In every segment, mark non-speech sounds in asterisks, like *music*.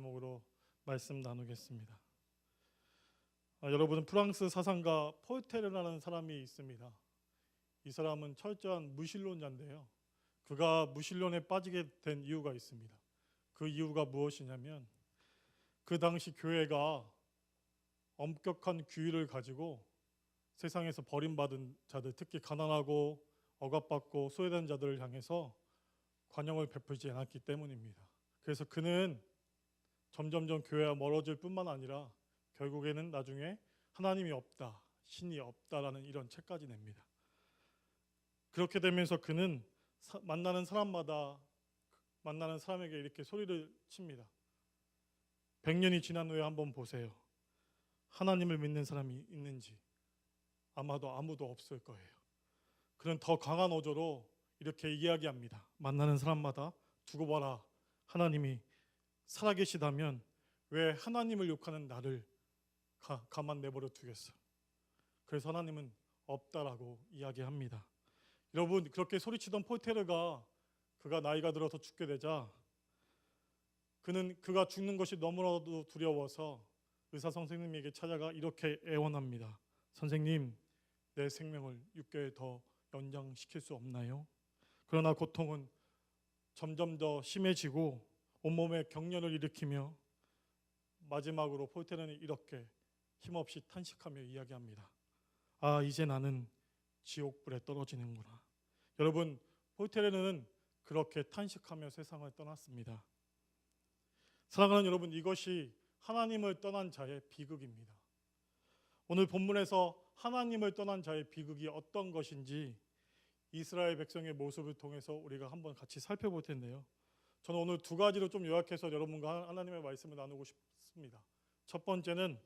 제목으로 말씀 나누겠습니다. 아, 여러분은 프랑스 사상가 폴테르라는 사람이 있습니다. 이 사람은 철저한 무신론자인데요. 그가 무신론에 빠지게 된 이유가 있습니다. 그 이유가 무엇이냐면 그 당시 교회가 엄격한 규율을 가지고 세상에서 버림받은 자들, 특히 가난하고 억압받고 소외된 자들을 향해서 관용을 베풀지 않았기 때문입니다. 그래서 그는 점점점 교회와 멀어질 뿐만 아니라 결국에는 나중에 하나님이 없다, 신이 없다라는 이런 책까지 냅니다. 그렇게 되면서 그는 사- 만나는 사람마다 만나는 사람에게 이렇게 소리를 칩니다. 100년이 지난 후에 한번 보세요. 하나님을 믿는 사람이 있는지 아마도 아무도 없을 거예요. 그는 더 강한 어조로 이렇게 이야기합니다. 만나는 사람마다 두고 봐라. 하나님이 살아계시다면 왜 하나님을 욕하는 나를 가, 가만 내버려 두겠어? 그래서 하나님은 없다라고 이야기합니다. 여러분 그렇게 소리치던 폴테르가 그가 나이가 들어서 죽게 되자 그는 그가 죽는 것이 너무나도 두려워서 의사 선생님에게 찾아가 이렇게 애원합니다. 선생님, 내 생명을 6개월 더 연장시킬 수 없나요? 그러나 고통은 점점 더 심해지고 온몸에 경련을 일으키며 마지막으로 폴테르는 이렇게 힘없이 탄식하며 이야기합니다. 아, 이제 나는 지옥불에 떨어지는구나. 여러분, 폴테르는 그렇게 탄식하며 세상을 떠났습니다. 사랑하는 여러분, 이것이 하나님을 떠난 자의 비극입니다. 오늘 본문에서 하나님을 떠난 자의 비극이 어떤 것인지 이스라엘 백성의 모습을 통해서 우리가 한번 같이 살펴볼 텐데요. 저는 오늘 두 가지로 좀 요약해서 여러분과 하나님의 말씀을 나누고 싶습니다. 첫 번째는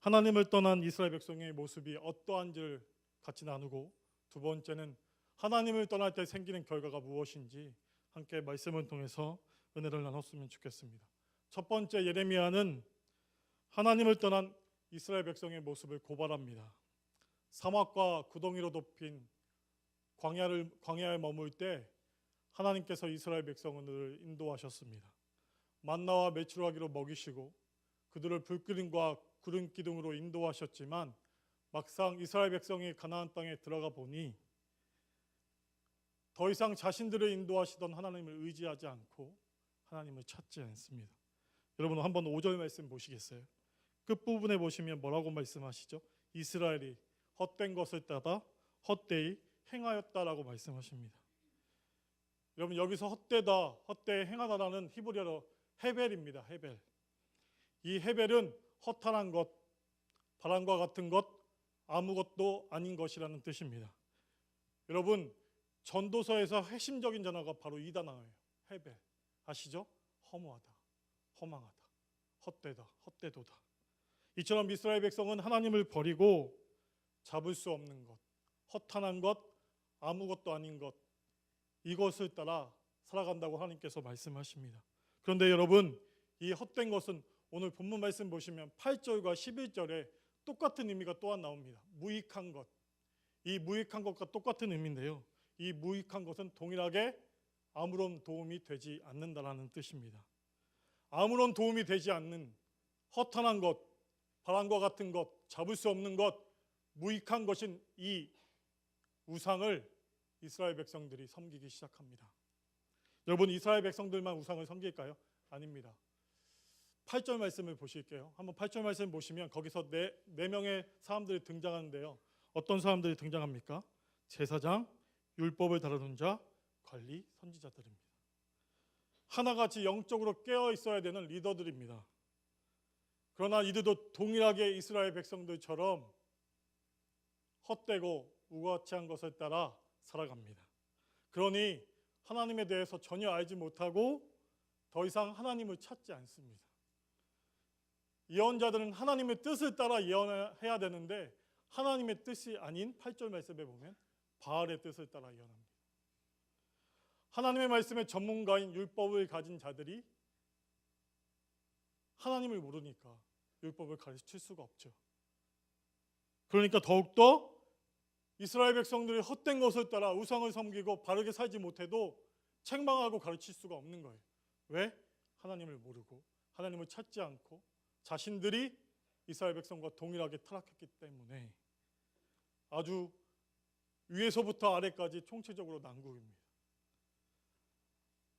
하나님을 떠난 이스라엘 백성의 모습이 어떠한지를 같이 나누고 두 번째는 하나님을 떠날 때 생기는 결과가 무엇인지 함께 말씀을 통해서 은혜를 나눴으면 좋겠습니다. 첫 번째 예레미야는 하나님을 떠난 이스라엘 백성의 모습을 고발합니다. 사막과 구덩이로 덮인 광야를 광야에 머물 때 하나님께서 이스라엘 백성들을 인도하셨습니다. 만나와 메추라기로 먹이시고 그들을 불기둥과 구름 기둥으로 인도하셨지만 막상 이스라엘 백성이 가나안 땅에 들어가 보니 더 이상 자신들을 인도하시던 하나님을 의지하지 않고 하나님을 찾지 않습니다. 여러분 한번 5절 말씀 보시겠어요? 끝부분에 보시면 뭐라고 말씀하시죠? 이스라엘이 헛된 것을 따다 헛되이 행하였다라고 말씀하십니다. 여러분 여기서 헛되다, 헛되이 행하다라는 히브리어로 헤벨입니다. 헤벨. 이 헤벨은 허탄한 것, 바람과 같은 것, 아무것도 아닌 것이라는 뜻입니다. 여러분 전도서에서 핵심적인 단어가 바로 이 단어예요. 헤벨. 아시죠? 허무하다, 허망하다, 헛되다, 헛되도다. 이처럼 이스라엘 백성은 하나님을 버리고 잡을 수 없는 것, 허탄한 것, 아무것도 아닌 것 이것을 따라 살아간다고 하나님께서 말씀하십니다. 그런데 여러분 이 헛된 것은 오늘 본문 말씀 보시면 8절과 11절에 똑같은 의미가 또한 나옵니다. 무익한 것. 이 무익한 것과 똑같은 의미인데요. 이 무익한 것은 동일하게 아무런 도움이 되지 않는다라는 뜻입니다. 아무런 도움이 되지 않는 허탄한 것, 바람과 같은 것, 잡을 수 없는 것, 무익한 것인 이 우상을 이스라엘 백성들이 섬기기 시작합니다. 여러분 이스라엘 백성들만 우상을 섬길까요? 아닙니다. 8절 말씀을 보실게요. 한번 8절 말씀 보시면 거기서 네, 네 명의 사람들이 등장하는데요. 어떤 사람들이 등장합니까? 제사장, 율법을 다루는 자, 관리, 선지자들입니다. 하나같이 영적으로 깨어 있어야 되는 리더들입니다. 그러나 이들도 동일하게 이스라엘 백성들처럼 헛되고 우거치한 것을 따라 살아갑니다. 그러니 하나님에 대해서 전혀 알지 못하고 더 이상 하나님을 찾지 않습니다. 예언자들은 하나님의 뜻을 따라 예언해야 되는데 하나님의 뜻이 아닌 8절 말씀에 보면 바알의 뜻을 따라 예언합니다. 하나님의 말씀의 전문가인 율법을 가진 자들이 하나님을 모르니까 율법을 가르칠 수가 없죠. 그러니까 더욱더 이스라엘 백성들이 헛된 것을 따라 우상을 섬기고 바르게 살지 못해도 책망하고 가르칠 수가 없는 거예요. 왜? 하나님을 모르고 하나님을 찾지 않고 자신들이 이스라엘 백성과 동일하게 타락했기 때문에 아주 위에서부터 아래까지 총체적으로 난국입니다.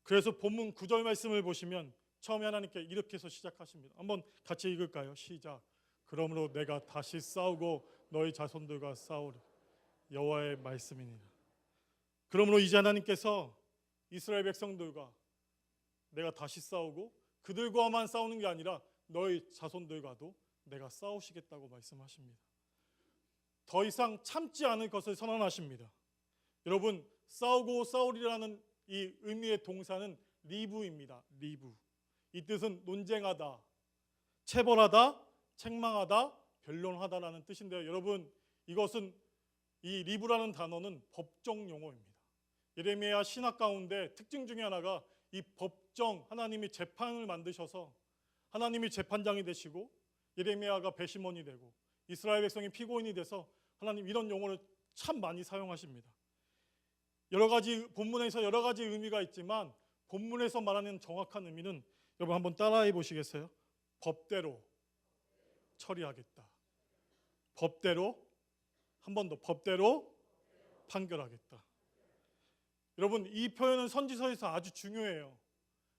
그래서 본문 9절 말씀을 보시면 처음에 하나님께 이렇게 해서 시작하십니다. 한번 같이 읽을까요? 시작. 그러므로 내가 다시 싸우고 너희 자손들과 싸우리 여호와의 말씀이니라. 그러므로 이제 하나님께서 이스라엘 백성들과 내가 다시 싸우고 그들과만 싸우는 게 아니라 너희 자손들과도 내가 싸우시겠다고 말씀하십니다. 더 이상 참지 않을 것을 선언하십니다. 여러분 싸우고 싸우리라는 이 의미의 동사는 리브입니다. 리브. 이 뜻은 논쟁하다, 체벌하다, 책망하다, 변론하다라는 뜻인데요. 여러분 이것은 이 리브라는 단어는 법정 용어입니다. 예레미야 신학 가운데 특징 중에 하나가 이 법정 하나님이 재판을 만드셔서 하나님이 재판장이 되시고 예레미야가 배심원이 되고 이스라엘 백성이 피고인이 돼서 하나님 이런 용어를 참 많이 사용하십니다. 여러 가지 본문에서 여러 가지 의미가 있지만 본문에서 말하는 정확한 의미는 여러분 한번 따라해 보시겠어요? 법대로 처리하겠다. 법대로 한 번 더 법대로 판결하겠다. 여러분 이 표현은 선지서에서 아주 중요해요.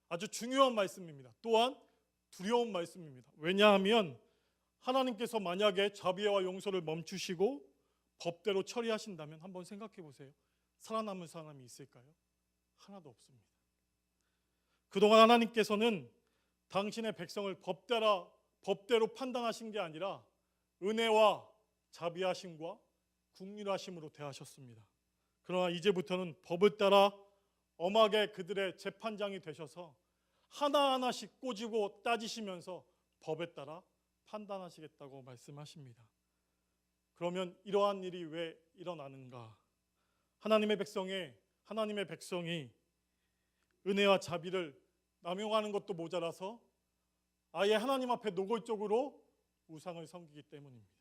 아주 중요한 말씀입니다. 또한 두려운 말씀입니다. 왜냐하면 하나님께서 만약에 자비와 용서를 멈추시고 법대로 처리하신다면 한번 생각해 보세요. 살아남은 사람이 있을까요? 하나도 없습니다. 그동안 하나님께서는 당신의 백성을 법대로 법대로 판단하신 게 아니라 은혜와 자비하심과 국률하심으로 대하셨습니다. 그러나 이제부터는 법을 따라 엄하게 그들의 재판장이 되셔서 하나하나씩 꼬지고 따지시면서 법에 따라 판단하시겠다고 말씀하십니다. 그러면 이러한 일이 왜 일어나는가? 하나님의 백성의 하나님의 백성이 은혜와 자비를 남용하는 것도 모자라서 아예 하나님 앞에 노골적으로 우상을 섬기기 때문입니다.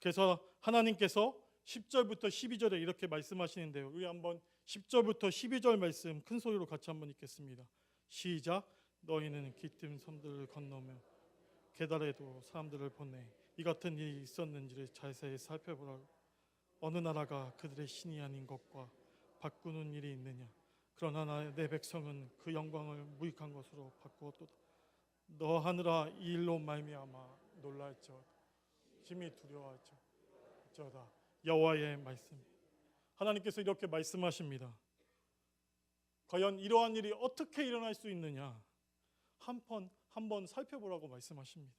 그래서 하나님께서 10절부터 12절에 이렇게 말씀하시는데요. 우리 한번 10절부터 12절 말씀 큰 소리로 같이 한번 읽겠습니다. 시작. 너희는 기뜸 섬들을 건너며 계달에도 사람들을 보내 이 같은 일이 있었는지를 자세히 살펴보라. 어느 나라가 그들의 신이 아닌 것과 바꾸는 일이 있느냐? 그러나 나- 내 백성은 그 영광을 무익한 것으로 바꾸었도다. 너 하늘아 이 일로 말미암아 놀랄지어다. 심히 두려워할지어다. 여호와의 말씀. 하나님께서 이렇게 말씀하십니다. 과연 이러한 일이 어떻게 일어날 수 있느냐? 한번 한번 살펴보라고 말씀하십니다.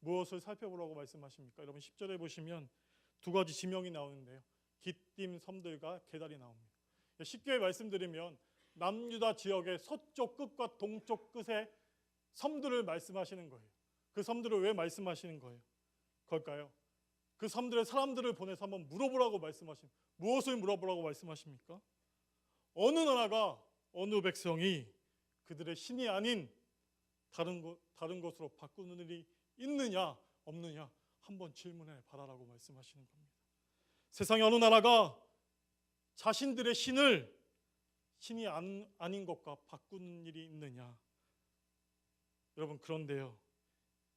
무엇을 살펴보라고 말씀하십니까? 여러분 10절에 보시면 두 가지 지명이 나오는데요. 기띔 섬들과 계달이 나옵니다. 쉽게 말씀드리면 남유다 지역의 서쪽 끝과 동쪽 끝에 섬들을 말씀하시는 거예요. 그 섬들을 왜 말씀하시는 거예요? 걸까요? 그 섬들의 사람들을 보내서 한번 물어보라고 말씀하신 무엇을 물어보라고 말씀하십니까? 어느 나라가 어느 백성이 그들의 신이 아닌 다른 것 다른 것으로 바꾸는 일이 있느냐 없느냐 한번 질문해 봐라라고 말씀하시는 겁니다. 세상의 어느 나라가 자신들의 신을 신이 안, 아닌 것과 바꾸는 일이 있느냐? 여러분 그런데요.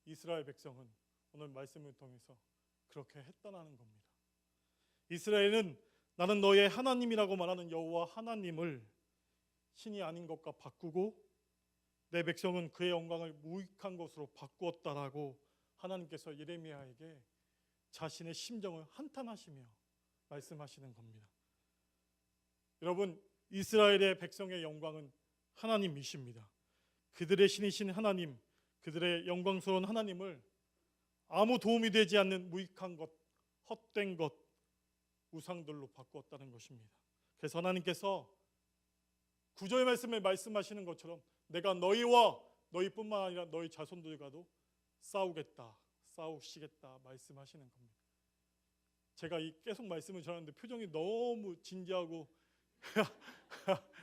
이스라엘 백성은 오늘 말씀을 통해서 그렇게 했다는 겁니다. 이스라엘은 나는 너의 하나님이라고 말하는 여호와 하나님을 신이 아닌 것과 바꾸고 내 백성은 그의 영광을 무익한 것으로 바꾸었다라고 하나님께서 예레미야에게 자신의 심정을 한탄하시며 말씀하시는 겁니다. 여러분 이스라엘의 백성의 영광은 하나님이십니다. 그들의 신이신 하나님, 그들의 영광스러운 하나님을 아무 도움이 되지 않는 무익한 것, 헛된 것, 우상들로 바꾸었다는 것입니다. 그래서 하나님께서 구절 말씀에 말씀하시는 것처럼 내가 너희와 너희뿐만 아니라 너희 자손들과도 싸우겠다, 싸우시겠다 말씀하시는 겁니다. 제가 이 계속 말씀을 전하는데 표정이 너무 진지하고 *laughs*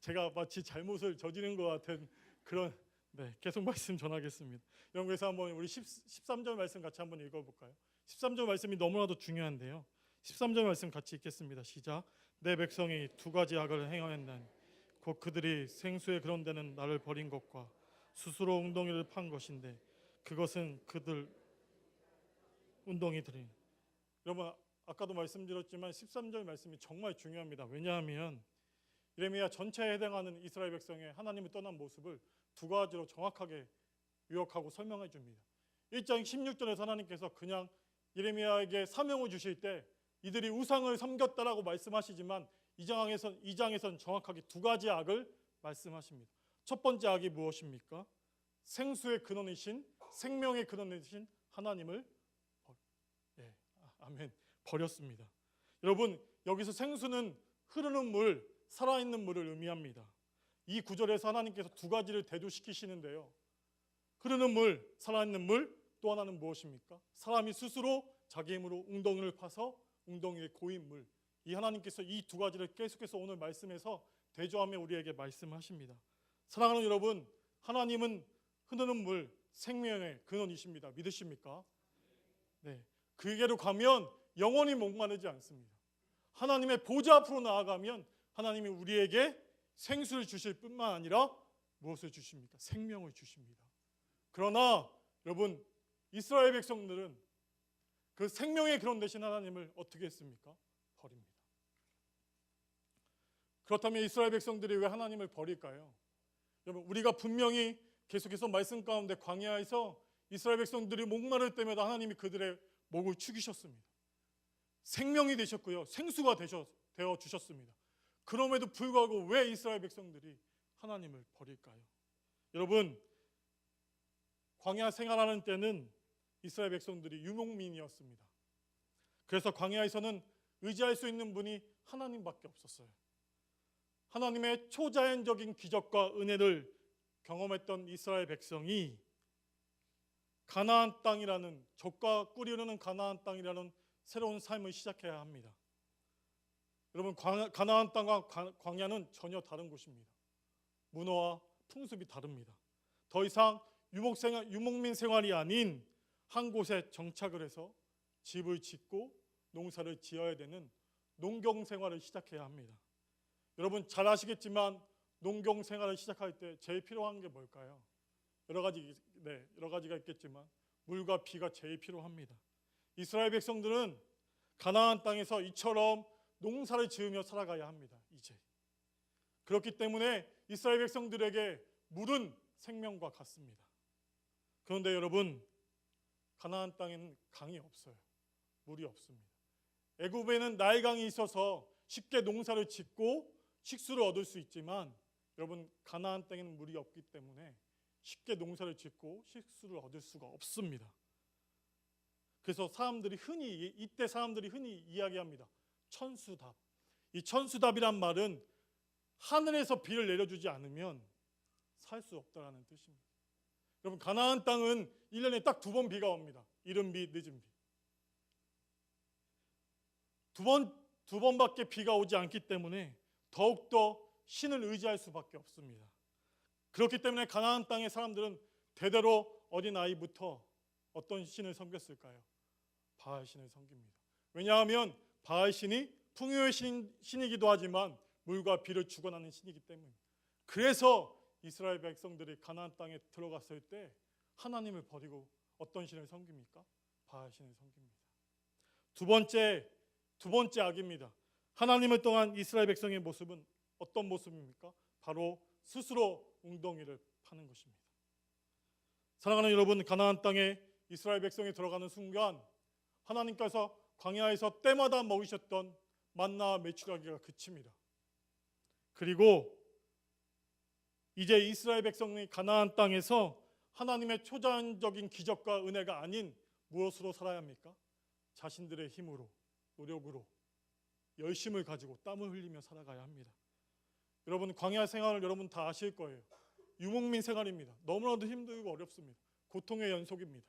제가 마치 잘못을 저지른 것 같은 그런 네, 계속 말씀 전하겠습니다. 그래서 한번 우리 10, 13절 말씀 같이 한번 읽어볼까요? 13절 말씀이 너무나도 중요한데요. 13절 말씀 같이 읽겠습니다. 시작. 내 백성이 두 가지 악을 행하였나니 곧 그들이 생수의 그런 데는 나를 버린 것과 스스로 웅덩이를 판 것인데 그것은 그들 운동이들이 여러분 아까도 말씀드렸지만 13절 말씀이 정말 중요합니다. 왜냐하면 이레미야 전체에 해당하는 이스라엘 백성의 하나님을 떠난 모습을 두 가지로 정확하게 요약하고 설명해 줍니다. 1장 16절에서 하나님께서 그냥 이레미야에게 사명을 주실 때 이들이 우상을 섬겼다라고 말씀하시지만 이 장에선 이 장에선 정확하게 두 가지 악을 말씀하십니다. 첫 번째 악이 무엇입니까? 생수의 근원이신 생명의 근원이신 하나님을 버, 예, 아, 아멘 버렸습니다. 여러분 여기서 생수는 흐르는 물, 살아있는 물을 의미합니다. 이 구절에서 하나님께서 두 가지를 대두시키시는데요. 흐르는 물, 살아있는 물, 또 하나는 무엇입니까? 사람이 스스로 자기 힘으로 웅덩이를 파서 웅덩이에 고인 물. 이 하나님께서 이 두 가지를 계속해서 오늘 말씀에서 대조하며 우리에게 말씀하십니다. 사랑하는 여러분, 하나님은 흐르는 물, 생명의 근원이십니다. 믿으십니까? 네. 그에게로 가면 영원히 목마르지 않습니다. 하나님의 보좌 앞으로 나아가면 하나님이 우리에게 생수를 주실 뿐만 아니라 무엇을 주십니까? 생명을 주십니다. 그러나 여러분 이스라엘 백성들은 그 생명의 근원 되신 하나님을 어떻게 했습니까? 버립니다. 그렇다면 이스라엘 백성들이 왜 하나님을 버릴까요? 여러분 우리가 분명히 계속해서 말씀 가운데 광야에서 이스라엘 백성들이 목마를 때마다 하나님이 그들의 목을 축이셨습니다. 생명이 되셨고요. 생수가 되어 주셨습니다. 그럼에도 불구하고 왜 이스라엘 백성들이 하나님을 버릴까요? 여러분 광야 생활하는 때는 이스라엘 백성들이 유목민이었습니다. 그래서 광야에서는 의지할 수 있는 분이 하나님밖에 없었어요. 하나님의 초자연적인 기적과 은혜를 경험했던 이스라엘 백성이 가나안 땅이라는 꿀이 흐르는 가나안 땅이라는 새로운 삶을 시작해야 합니다. 여러분 광- 가나안 땅과 과- 광야는 전혀 다른 곳입니다. 문화와 풍습이 다릅니다. 더 이상 유목 생활, 유목민 생활이 아닌 한 곳에 정착을 해서 집을 짓고 농사를 지어야 되는 농경 생활을 시작해야 합니다. 여러분 잘 아시겠지만 농경 생활을 시작할 때 제일 필요한 게 뭘까요? 여러 가지 네, 여러 가지가 있겠지만 물과 비가 제일 필요합니다. 이스라엘 백성들은 가나안 땅에서 이처럼 농사를 지으며 살아가야 합니다. 이제 그렇기 때문에 이스라엘 백성들에게 물은 생명과 같습니다. 그런데 여러분 가나안 땅에는 강이 없어요. 물이 없습니다. 애굽에는 나일강이 있어서 쉽게 농사를 짓고 식수를 얻을 수 있지만 여러분 가나안 땅에는 물이 없기 때문에 쉽게 농사를 짓고 식수를 얻을 수가 없습니다. 그래서 사람들이 흔히 이때 사람들이 흔히 이야기합니다. 천수답. 이 천수답이란 말은 하늘에서 비를 내려주지 않으면 살 수 없다라는 뜻입니다. 여러분 가나안 땅은 1년에 딱 두 번 비가 옵니다. 이른 비, 늦은 비. 두 번, 두 번밖에 비가 오지 않기 때문에 더욱더 신을 의지할 수밖에 없습니다. 그렇기 때문에 가나안 땅의 사람들은 대대로 어린 아이부터 어떤 신을 섬겼을까요? 바알 신을 섬깁니다. 왜냐하면 바알 신이 풍요의 신, 신이기도 하지만 물과 비를 주관하는 신이기 때문에 그래서 이스라엘 백성들이 가나안 땅에 들어갔을 때 하나님을 버리고 어떤 신을 섬깁니까? 바알 신을 섬깁니다. 두 번째 두 번째 악입니다. 하나님을 떠난 이스라엘 백성의 모습은 어떤 모습입니까? 바로 스스로 웅덩이를 파는 것입니다. 사랑하는 여러분, 가나안 땅에 이스라엘 백성이 들어가는 순간 하나님께서 광야에서 때마다 먹이셨던 만나와 메추라기가 그칩니다. 그리고 이제 이스라엘 백성이 가나안 땅에서 하나님의 초자연적인 기적과 은혜가 아닌 무엇으로 살아야 합니까? 자신들의 힘으로, 노력으로, 열심을 가지고 땀을 흘리며 살아가야 합니다. 여러분 광야 생활을 여러분 다 아실 거예요. 유목민 생활입니다. 너무나도 힘들고 어렵습니다. 고통의 연속입니다.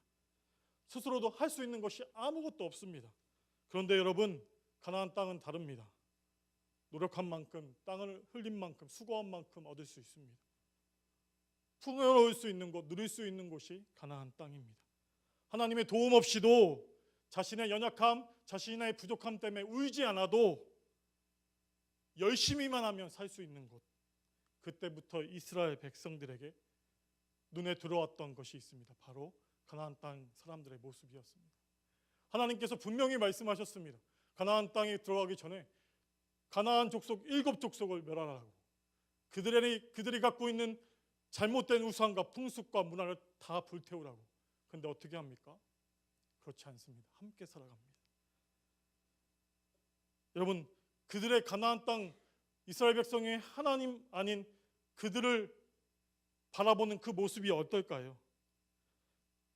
스스로도 할 수 있는 것이 아무것도 없습니다. 그런데 여러분 가나안 땅은 다릅니다. 노력한 만큼 땅을 흘린 만큼 수고한 만큼 얻을 수 있습니다. 풍요로울 수 있는 곳, 누릴 수 있는 곳이 가나안 땅입니다. 하나님의 도움 없이도 자신의 연약함, 자신의 부족함 때문에 울지 않아도 열심히만 하면 살 수 있는 곳. 그때부터 이스라엘 백성들에게 눈에 들어왔던 것이 있습니다. 바로 가나안 땅 사람들의 모습이었습니다. 하나님께서 분명히 말씀하셨습니다. 가나안 땅에 들어가기 전에 가나안 족속 일곱 족속을 멸하라고 그들이 그들이 갖고 있는 잘못된 우상과 풍습과 문화를 다 불태우라고. 근데 어떻게 합니까? 그렇지 않습니다. 함께 살아갑니다. 여러분, 그들의 가나안 땅 이스라엘 백성의 하나님 아닌 그들을 바라보는 그 모습이 어떨까요?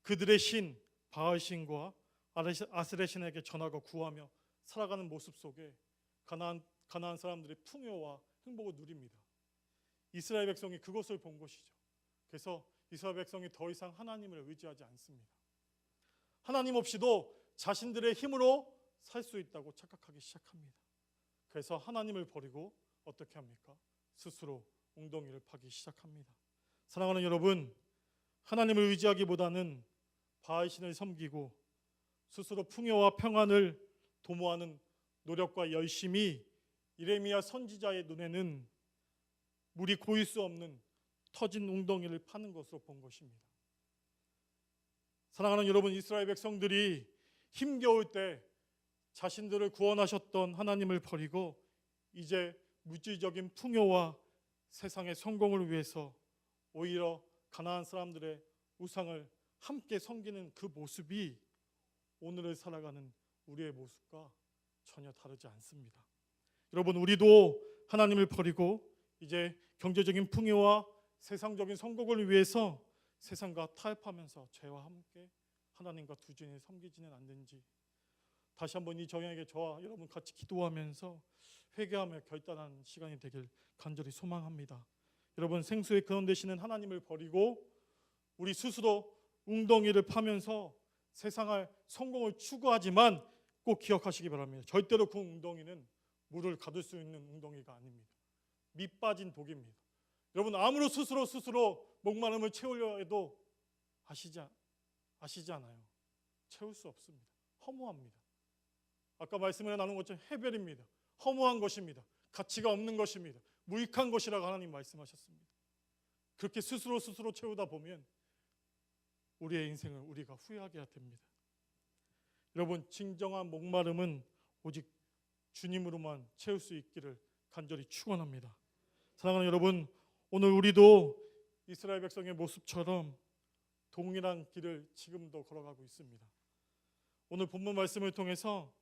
그들의 신 바알 신과 아스레 신에게 전하고 구하며 살아가는 모습 속에 가나안 가나안 사람들의 풍요와 행복을 누립니다. 이스라엘 백성이 그것을 본 것이죠. 그래서 이스라엘 백성이 더 이상 하나님을 의지하지 않습니다. 하나님 없이도 자신들의 힘으로 살 수 있다고 착각하기 시작합니다. 그래서 하나님을 버리고 어떻게 합니까? 스스로 웅덩이를 파기 시작합니다. 사랑하는 여러분, 하나님을 의지하기보다는 바알 신을 섬기고 스스로 풍요와 평안을 도모하는 노력과 열심이 이레미야 선지자의 눈에는 물이 고일 수 없는 터진 웅덩이를 파는 것으로 본 것입니다. 사랑하는 여러분, 이스라엘 백성들이 힘겨울 때 자신들을 구원하셨던 하나님을 버리고 이제 물질적인 풍요와 세상의 성공을 위해서 오히려 가나안 사람들의 우상을 함께 섬기는 그 모습이 오늘을 살아가는 우리의 모습과 전혀 다르지 않습니다. 여러분 우리도 하나님을 버리고 이제 경제적인 풍요와 세상적인 성공을 위해서 세상과 타협하면서 죄와 함께 하나님과 두준히 섬기지는 않는지 다시 한번 이 정에게 저와 여러분 같이 기도하면서 회개하며 결단한 시간이 되길 간절히 소망합니다. 여러분 생수의 근원 되시는 하나님을 버리고 우리 스스로 웅덩이를 파면서 세상의 성공을 추구하지만 꼭 기억하시기 바랍니다. 절대로 그 웅덩이는 물을 가둘 수 있는 웅덩이가 아닙니다. 밑 빠진 독입니다. 여러분 아무로 스스로 스스로 목마름을 채우려 해도 아시지 아시지 않아요. 채울 수 없습니다. 허무합니다. 아까 말씀을 나눈 것처럼 해별입니다. 허무한 것입니다. 가치가 없는 것입니다. 무익한 것이라고 하나님 말씀하셨습니다. 그렇게 스스로 스스로 채우다 보면 우리의 인생을 우리가 후회하게 됩니다. 여러분 진정한 목마름은 오직 주님으로만 채울 수 있기를 간절히 축원합니다. 사랑하는 여러분, 오늘 우리도 이스라엘 백성의 모습처럼 동일한 길을 지금도 걸어가고 있습니다. 오늘 본문 말씀을 통해서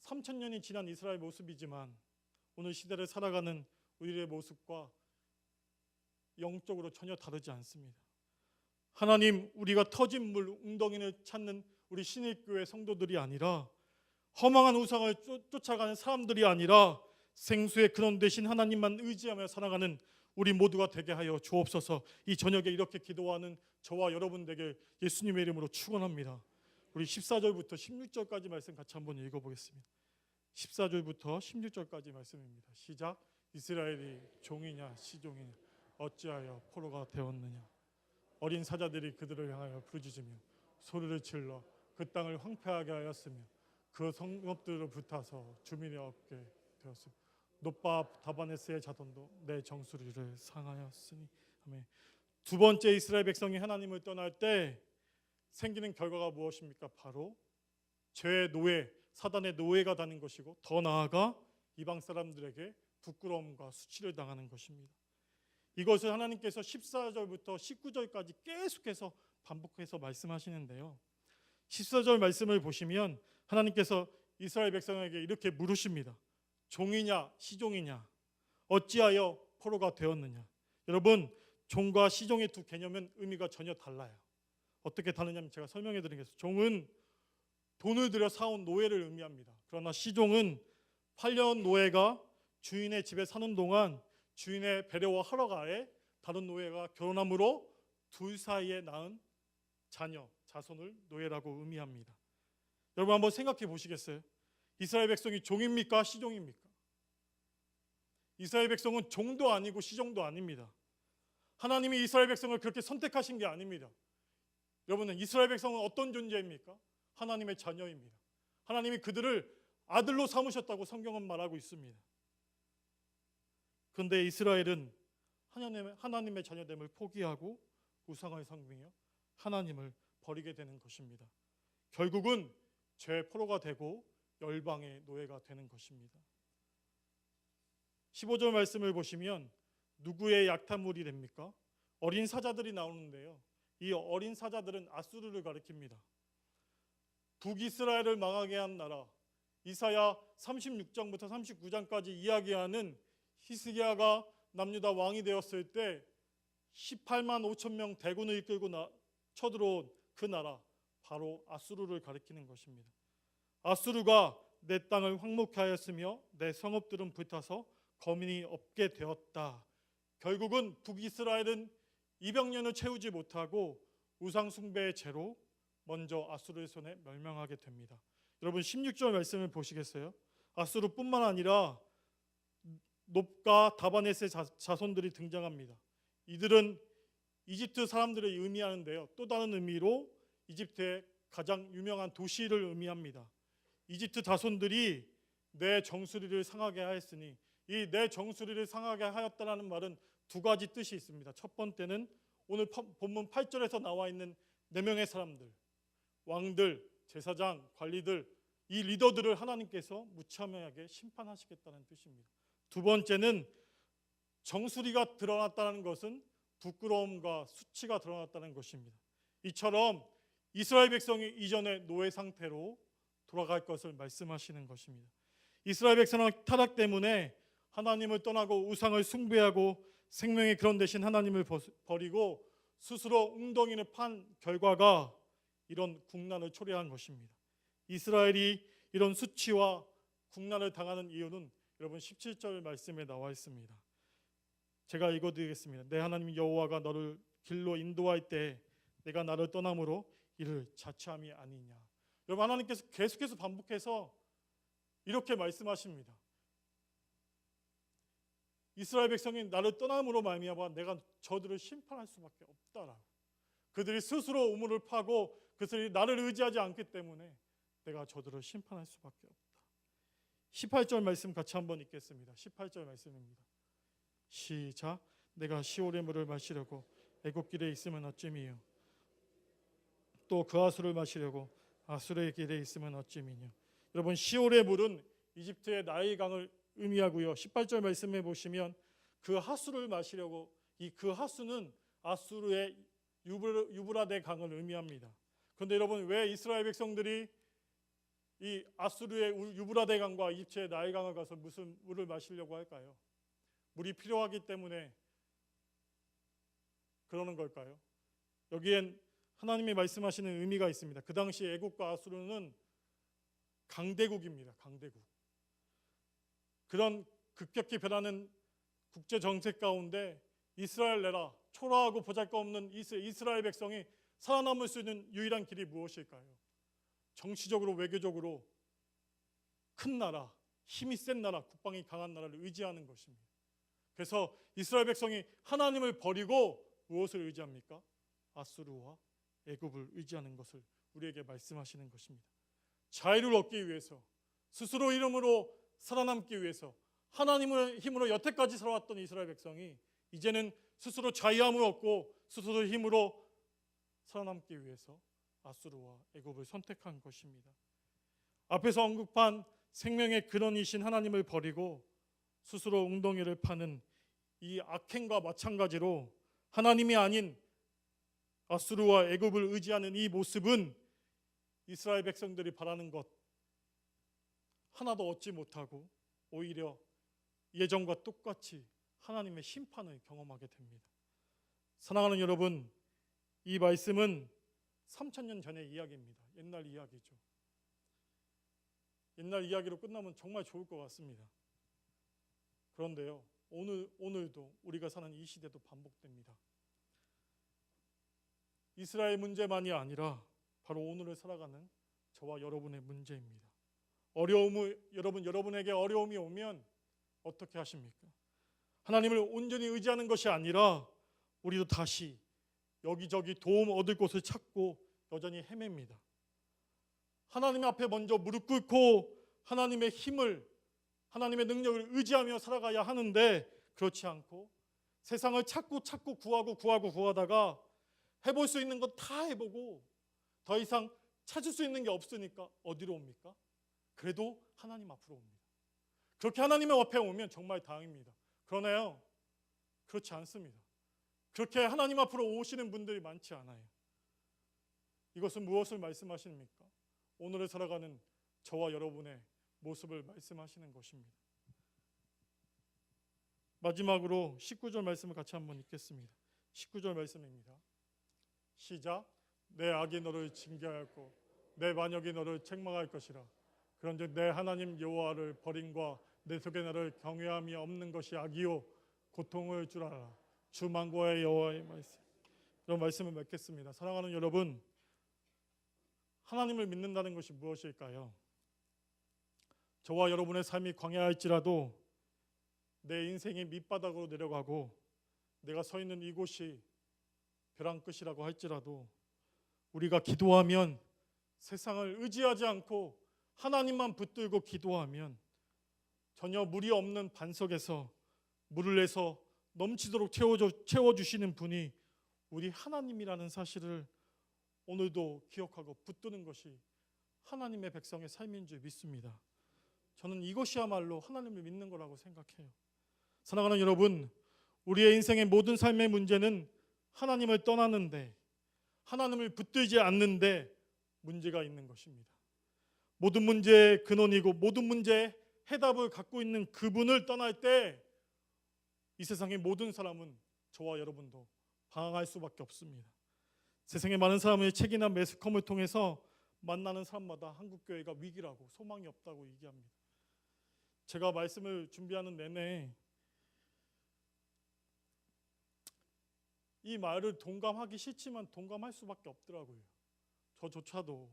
3천 년이 지난 이스라엘 모습이지만 오늘 시대를 살아가는 우리의 모습과 영적으로 전혀 다르지 않습니다. 하나님, 우리가 터진 물 웅덩이를 찾는 우리 신일교회 성도들이 아니라 허망한 우상을 쫓- 쫓아가는 사람들이 아니라 생수의 근원 되신 하나님만 의지하며 살아가는 우리 모두가 되게 하여 주옵소서. 이 저녁에 이렇게 기도하는 저와 여러분 되게 예수님의 이름으로 축원합니다. 우리 14절부터 16절까지 말씀 같이 한번 읽어 보겠습니다. 14절부터 16절까지 말씀입니다. 시작. 이스라엘이 종이냐 시종이냐 어찌하여 포로가 되었느냐 어린 사자들이 그들을 향하여 부르짖으며 소리를 질러 그 땅을 황폐하게 하였으며 그 성읍들을 불타서 주민이 없게 되었으며 노바 다바네스의 자손도 내 정수리를 상하였으니 아멘. 두 번째 이스라엘 백성이 하나님을 떠날 때 생기는 결과가 무엇입니까? 바로 죄의 노예, 사단의 노예가 되는 것이고 더 나아가 이방 사람들에게 부끄러움과 수치를 당하는 것입니다. 이것을 하나님께서 14절부터 19절까지 계속해서 반복해서 말씀하시는데요. 14절 말씀을 보시면 하나님께서 이스라엘 백성에게 이렇게 물으십니다. 종이냐 시종이냐? 어찌하여 포로가 되었느냐? 여러분 종과 시종의 두 개념은 의미가 전혀 달라요. 어떻게 다르냐면 제가 설명해 드리겠습니다. 종은 돈을 들여 사온 노예를 의미합니다. 그러나 시종은 8년 노예가 주인의 집에 사는 동안 주인의 배려와 허락 아래 다른 노예가 결혼함으로 둘 사이에 낳은 자녀 자손을 노예라고 의미합니다 여러분 한번 생각해 보시겠어요? 이스라엘 백성이 종입니까? 시종입니까? 이스라엘 백성은 종도 아니고 시종도 아닙니다. 하나님이 이스라엘 백성을 그렇게 선택하신 게 아닙니다. 여러분은 이스라엘 백성은 어떤 존재입니까? 하나님의 자녀입니다. 하나님이 그들을 아들로 삼으셨다고 성경은 말하고 있습니다. 그런데 이스라엘은 하나님의, 하나님의 자녀됨을 포기하고 우상을 섬기며 하나님을 버리게 되는 것입니다. 결국은 죄의 포로가 되고 열방의 노예가 되는 것입니다. 15절 말씀을 보시면 누구의 약탈물이 됩니까? 어린 사자들이 나오는데요. 이 어린 사자들은 아수르를 가리킵니다. 북이스라엘을 망하게 한 나라 이사야 36장부터 39장까지 이야기하는 히스기야가 남유다 왕이 되었을 때 18만 5천 명 대군을 이끌고 나, 쳐들어온 그 나라 바로 아수르를 가리키는 것입니다. 아수르가 내 땅을 황목케 하였으며 내 성읍들은 불타서 거민이 없게 되었다. 결국은 북이스라엘은 200년을 채우지 못하고 우상 숭배의 죄로 먼저 아수르의 손에 멸망하게 됩니다. 여러분 16절 말씀을 보시겠어요? 아수르뿐만 아니라 높과 다바넷의 자- 자손들이 등장합니다. 이들은 이집트 사람들을 의미하는데요. 또 다른 의미로 이집트의 가장 유명한 도시를 의미합니다. 이집트 자손들이 내 정수리를 상하게 하였으니 이 내 정수리를 상하게 하였다라는 말은 두 가지 뜻이 있습니다. 첫 번째는 오늘 파- 본문 8절에서 나와 있는 네 명의 사람들, 왕들, 제사장, 관리들, 이 리더들을 하나님께서 무참하게 심판하시겠다는 뜻입니다. 두 번째는 정수리가 드러났다는 것은 부끄러움과 수치가 드러났다는 것입니다. 이처럼 이스라엘 백성이 이전의 노예 상태로 돌아갈 것을 말씀하시는 것입니다. 이스라엘 백성은 타락 때문에 하나님을 떠나고 우상을 숭배하고 생명의 그런 대신 하나님을 버리고 스스로 웅덩이를 판 결과가 이런 국난을 초래한 것입니다. 이스라엘이 이런 수치와 국난을 당하는 이유는 여러분 17절 말씀에 나와 있습니다. 제가 읽어 드리겠습니다. 내 하나님 여호와가 너를 길로 인도할 때 내가 나를 떠남으로 이를 자처함이 아니냐. 여러분 하나님께서 계속해서 반복해서 이렇게 말씀하십니다. 이스라엘 백성이 나를 떠남으로 말미암아 내가 저들을 심판할 수밖에 없다라. 그들이 스스로 우물을 파고 그들이 나를 의지하지 않기 때문에 내가 저들을 심판할 수밖에 없다. 18절 말씀 같이 한번 읽겠습니다. 18절 말씀입니다. 시작. 내가 시올의 물을 마시려고 애굽 길에 있으면 어찌미요. 또 그 아수를 마시려고 아수르의 길에 있으면 어찌미뇨. 여러분 시올의 물은 이집트의 나일 강을 의미하고요. 18절 말씀해 보시면 그 하수를 마시려고 이 그 하수는 아수르의 유브라- 유브라데 강을 의미합니다. 그런데 여러분 왜 이스라엘 백성들이 이 아수르의 우- 유브라데 강과 이집트의 나일 강을 가서 무슨 물을 마시려고 할까요? 물이 필요하기 때문에 그러는 걸까요? 여기엔 하나님이 말씀하시는 의미가 있습니다. 그 당시 애국과 아수르는 강대국입니다. 강대국. 그런 급격히 변하는 국제 정책 가운데 이스라엘 내라 초라하고 보잘것없는 이스- 이스라엘 백성이 살아남을 수 있는 유일한 길이 무엇일까요? 정치적으로 외교적으로 큰 나라, 힘이 센 나라, 국방이 강한 나라를 의지하는 것입니다. 그래서 이스라엘 백성이 하나님을 버리고 무엇을 의지합니까? 아수르와 애굽을 의지하는 것을 우리에게 말씀하시는 것입니다. 자유를 얻기 위해서 스스로 이름으로 살아남기 위해서 하나님의 힘으로 여태까지 살아왔던 이스라엘 백성이 이제는 스스로 자유함을 얻고 스스로 힘으로 살아남기 위해서 아수르와 애굽을 선택한 것입니다. 앞에서 언급한 생명의 근원이신 하나님을 버리고 스스로 웅덩이를 파는 이 악행과 마찬가지로 하나님이 아닌 아수르와 애굽을 의지하는 이 모습은 이스라엘 백성들이 바라는 것 하나도 얻지 못하고 오히려 예전과 똑같이 하나님의 심판을 경험하게 됩니다. 사랑하는 여러분, 이 말씀은 3천년 전의 이야기입니다. 옛날 이야기죠. 옛날 이야기로 끝나면 정말 좋을 것 같습니다. 그런데요, 오늘 오늘도 우리가 사는 이 시대도 반복됩니다. 이스라엘 문제만이 아니라 바로 오늘을 살아가는 저와 여러분의 문제입니다. 어려움을 여러분 여러분에게 어려움이 오면 어떻게 하십니까? 하나님을 온전히 의지하는 것이 아니라 우리도 다시 여기저기 도움 얻을 곳을 찾고 여전히 헤맵니다. 하나님 앞에 먼저 무릎 꿇고 하나님의 힘을 하나님의 능력을 의지하며 살아가야 하는데 그렇지 않고 세상을 찾고 찾고 구하고 구하고 구하다가 해볼 수 있는 거다 해보고 더 이상 찾을 수 있는 게 없으니까 어디로 옵니까? 그래도 하나님 앞으로 옵니다. 그렇게 하나님의 앞에 오면 정말 다행입니다. 그러나요, 그렇지 않습니다. 그렇게 하나님 앞으로 오시는 분들이 많지 않아요. 이것은 무엇을 말씀하십니까? 오늘을 살아가는 저와 여러분의 모습을 말씀하시는 것입니다. 마지막으로 19절 말씀을 같이 한번 읽겠습니다. 19절 말씀입니다. 시작. 내 악이 너를 징계하였고 내 반역이 너를 책망할 것이라. 그런즉 내 하나님 여호와를 버림과 내 속에 나를 경외함이 없는 것이 악이요 고통을 줄 알아. 주 만고의 여호와의 말씀. 이런 말씀을 맺겠습니다. 사랑하는 여러분, 하나님을 믿는다는 것이 무엇일까요? 저와 여러분의 삶이 광야할지라도 내 인생이 밑바닥으로 내려가고 내가 서 있는 이곳이 벼랑 끝이라고 할지라도 우리가 기도하면 세상을 의지하지 않고 하나님만 붙들고 기도하면 전혀 물이 없는 반석에서 물을 내서 넘치도록 채워줘, 채워 주시는 분이 우리 하나님이라는 사실을 오늘도 기억하고 붙드는 것이 하나님의 백성의 삶인 줄 믿습니다. 저는 이것이야말로 하나님을 믿는 거라고 생각해요. 사랑하는 여러분, 우리의 인생의 모든 삶의 문제는 하나님을 떠나는데 하나님을 붙들지 않는데 문제가 있는 것입니다. 모든 문제의 근원이고 모든 문제의 해답을 갖고 있는 그분을 떠날 때 이 세상의 모든 사람은 저와 여러분도 방황할 수밖에 없습니다. 세상의 많은 사람의 책이나 매스컴을 통해서 만나는 사람마다 한국 교회가 위기라고 소망이 없다고 얘기합니다. 제가 말씀을 준비하는 내내 이 말을 동감하기 싫지만 동감할 수밖에 없더라고요. 저조차도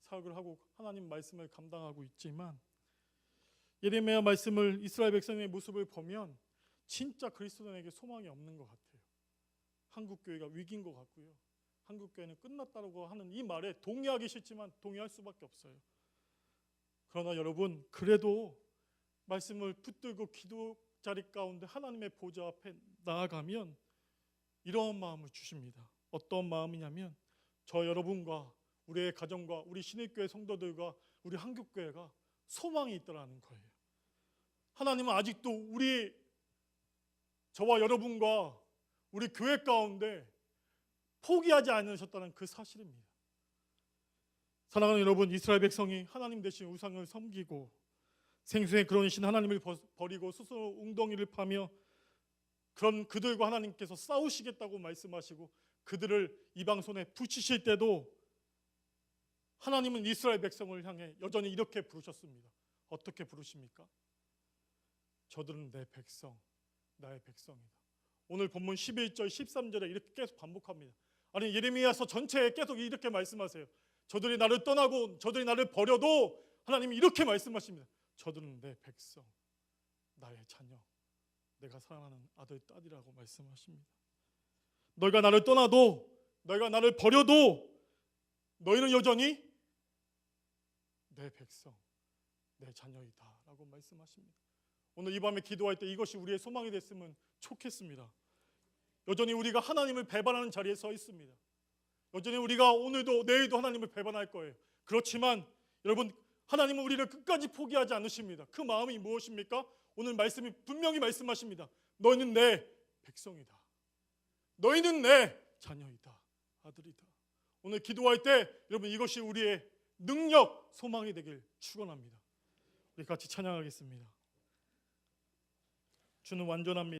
사역을 하고 하나님 말씀을 감당하고 있지만 예레미야 말씀을 이스라엘 백성의 모습을 보면 진짜 그리스도인에게 소망이 없는 것 같아요. 한국 교회가 위기인 것 같고요. 한국 교회는 끝났다고 하는 이 말에 동의하기 싫지만 동의할 수밖에 없어요. 그러나 여러분 그래도 말씀을 붙들고 기도 자리 가운데 하나님의 보좌 앞에 나아가면 이런 마음을 주십니다. 어떤 마음이냐면 저 여러분과 우리의 가정과 우리 신일교회 성도들과 우리 한국교회가 소망이 있다라는 거예요. 하나님은 아직도 우리 저와 여러분과 우리 교회 가운데 포기하지 않으셨다는 그 사실입니다. 사랑하는 여러분, 이스라엘 백성이 하나님 대신 우상을 섬기고 생수의 그런 신 하나님을 버리고 스스로 웅덩이를 파며 그런 그들과 하나님께서 싸우시겠다고 말씀하시고 그들을 이방 손에 붙이실 때도 하나님은 이스라엘 백성을 향해 여전히 이렇게 부르셨습니다. 어떻게 부르십니까? 저들은 내 백성, 나의 백성이다. 오늘 본문 11절, 13절에 이렇게 계속 반복합니다. 아니 예레미야서 전체에 계속 이렇게 말씀하세요. 저들이 나를 떠나고 저들이 나를 버려도 하나님이 이렇게 말씀하십니다. 저들은 내 백성, 나의 자녀, 내가 사랑하는 아들, 딸이라고 말씀하십니다. 너희가 나를 떠나도 너희가 나를 버려도 너희는 여전히 내 백성, 내 자녀이다라고 말씀하십니다. 오늘 이 밤에 기도할 때 이것이 우리의 소망이 됐으면 좋겠습니다. 여전히 우리가 하나님을 배반하는 자리에 서 있습니다. 여전히 우리가 오늘도 내일도 하나님을 배반할 거예요. 그렇지만 여러분 하나님은 우리를 끝까지 포기하지 않으십니다. 그 마음이 무엇입니까? 오늘 말씀이 분명히 말씀하십니다. 너희는 내 백성이다. 너희는 내 자녀이다. 아들이다. 오늘 기도할 때 여러분 이것이 우리의 능력, 소망이 되길 축원합니다. 우리 같이 찬양하겠습니다. 주는 완전합니다.